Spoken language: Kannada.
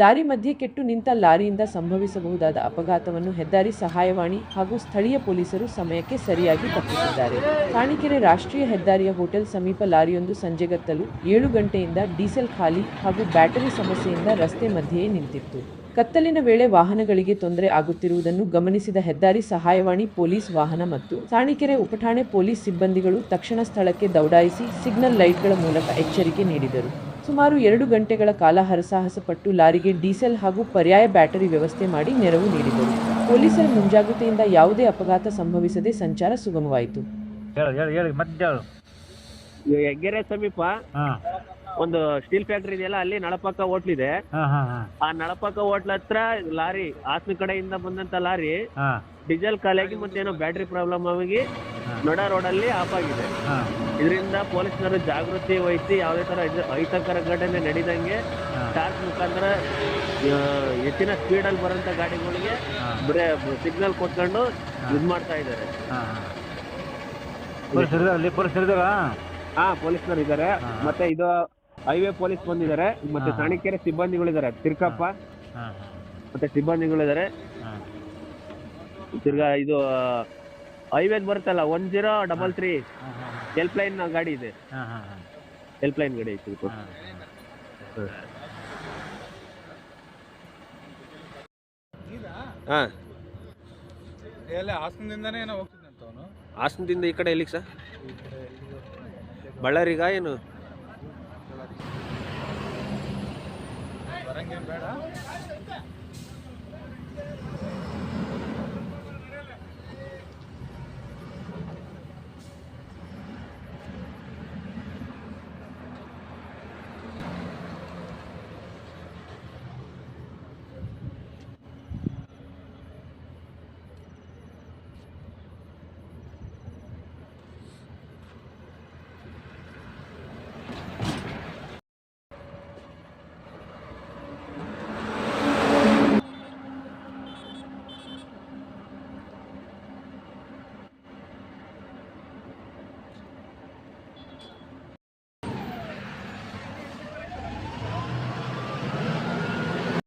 ದಾರಿ ಮಧ್ಯೆ ಕೆಟ್ಟು ನಿಂತ ಲಾರಿಯಿಂದ ಸಂಭವಿಸಬಹುದಾದ ಅಪಘಾತವನ್ನು ಹೆದ್ದಾರಿ ಸಹಾಯವಾಣಿ ಹಾಗೂ ಸ್ಥಳೀಯ ಪೊಲೀಸರು ಸಮಯಕ್ಕೆ ಸರಿಯಾಗಿ ತಪ್ಪಿಸಿದ್ದಾರೆ. ಕಾಣಿಕೆರೆ ರಾಷ್ಟ್ರೀಯ ಹೆದ್ದಾರಿಯ ಹೋಟೆಲ್ ಸಮೀಪ ಲಾರಿಯೊಂದು ಸಂಜೆಗತ್ತಲು ಏಳು ಗಂಟೆಯಿಂದ ಡೀಸೆಲ್ ಖಾಲಿ ಹಾಗೂ ಬ್ಯಾಟರಿ ಸಮಸ್ಯೆಯಿಂದ ರಸ್ತೆ ಮಧ್ಯೆಯೇ ನಿಂತಿತ್ತು. ಕತ್ತಲಿನ ವೇಳೆ ವಾಹನಗಳಿಗೆ ತೊಂದರೆ ಆಗುತ್ತಿರುವುದನ್ನು ಗಮನಿಸಿದ ಹೆದ್ದಾರಿ ಸಹಾಯವಾಣಿ, ಪೊಲೀಸ್ ವಾಹನ ಮತ್ತು ಸಾಣಿಕೆರೆ ಉಪಠಾಣೆ ಪೊಲೀಸ್ ಸಿಬ್ಬಂದಿಗಳು ತಕ್ಷಣ ಸ್ಥಳಕ್ಕೆ ದೌಡಾಯಿಸಿ ಸಿಗ್ನಲ್ ಲೈಟ್ಗಳ ಮೂಲಕ ಎಚ್ಚರಿಕೆ ನೀಡಿದರು. ಸುಮಾರು ಎರಡು ಗಂಟೆಗಳ ಕಾಲ ಹರಸಾಹಸ ಪಟ್ಟು ಲಾರಿಗೆ ಡೀಸೆಲ್ ಹಾಗೂ ಪರ್ಯಾಯ ಬ್ಯಾಟರಿ ವ್ಯವಸ್ಥೆ ಮಾಡಿ ನೆರವು ನೀಡಿದರು. ಪೊಲೀಸರ ಮುಂಜಾಗ್ರತೆಯಿಂದ ಯಾವುದೇ ಅಪಘಾತ ಸಂಭವಿಸದೆ ಸಂಚಾರ ಸುಗಮವಾಯಿತು. ಎಗ್ಗೆರೆ ಹೆಗ್ಗೆರೆ ಸಮೀಪ ಹಾಂ. ಒಂದು ಸ್ಟೀಲ್ ಫ್ಯಾಕ್ಟ್ರಿ ಇದೆಯಲ್ಲ ಅಲ್ಲಿ ನಳಪಕ್ಕ ಹೋಟ್ಲ್ ಇದೆ. ಹಾಂ ಹಾಂ ಆ ನಳಪಕ್ಕ ಹೋಟ್ಲ್ ಹತ್ರ ಲಾರಿ ಹಾಸನ ಕಡೆಯಿಂದ ಬಂದಂತ ಲಾರಿ ಹಾಂ. ಡೀಸೆಲ್ ಖಾಲಿಯಾಗಿ ಮತ್ತೆ ಏನೋ ಬ್ಯಾಟ್ರಿ ಪ್ರಾಬ್ಲಮ್ ಆಗಿ ನಡ ರೋಡಲ್ಲಿ ಆಫ್ ಆಗಿದೆ. ಇದರಿಂದ ಪೊಲೀಸರು ಜಾಗೃತಿ ವಹಿಸಿ ಯಾವುದೇ ತರ ಅಹಿತಕರ ಘಟನೆ ನಡೀದಂಗೆ ಟಾರ್ಚ್ ಮುಖಾಂತರ ಹೆಚ್ಚಿನ ಹೆಚ್ಚಿನ ಸ್ಪೀಡಲ್ಲಿ ಬರೋಂಥ ಗಾಡಿಗಳಿಗೆ ಬ್ರೇ ಸಿಗ್ನಲ್ ಕೊಟ್ಕೊಂಡು ಇದು ಮಾಡ್ತಾ ಇದ್ದಾರೆ. ಹಾಂ ಅಲ್ಲಿ? ಪೊಲೀಸ್ನವರು ಇದ್ದಾರೆ? ಮತ್ತೆ ಇದು ಹೈವೇ ಪೊಲೀಸ್ ಬಂದಿದ್ದಾರೆ. ಮತ್ತೆ ಚಾಣಕ್ಯರ ಸಾಣಿಕೆರೆ ಸಿಬ್ಬಂದಿಗಳಿದ್ದಾರೆ ತಿರ್ಕಪ್ಪ ಮತ್ತೆ ಸಿಬ್ಬಂದಿಗಳಿದ್ದಾರೆ ತಿರ್ಗಾ ಇದು ಹೈವೇದ್ ಬರುತ್ತಲ್ಲ one zero double three helpline ಗಾಡಿ ಇದೆ. ಹಾಂ ಹಾಂ ಹಾಂ. ಹೆಲ್ಪ್ ಲೈನ್ ಗಾಡಿ ಐತಿ ಇದು. ಹಾಂ. ಹಾ. ಎಲ್ಲ ಹಾಸನದಿಂದಾನೇ ಏನೋ ಹೋಗ್ತಿದ್ದಂತ ಅವನು? ಹಾಸನದಿಂದ ಈ ಕಡೆ ಎಲ್ಲಿಗೆ ಸರ್ ಬಳ್ಳಾರಿಗ ಏನು? ಬರಂಗೇನು ಬೇಡ.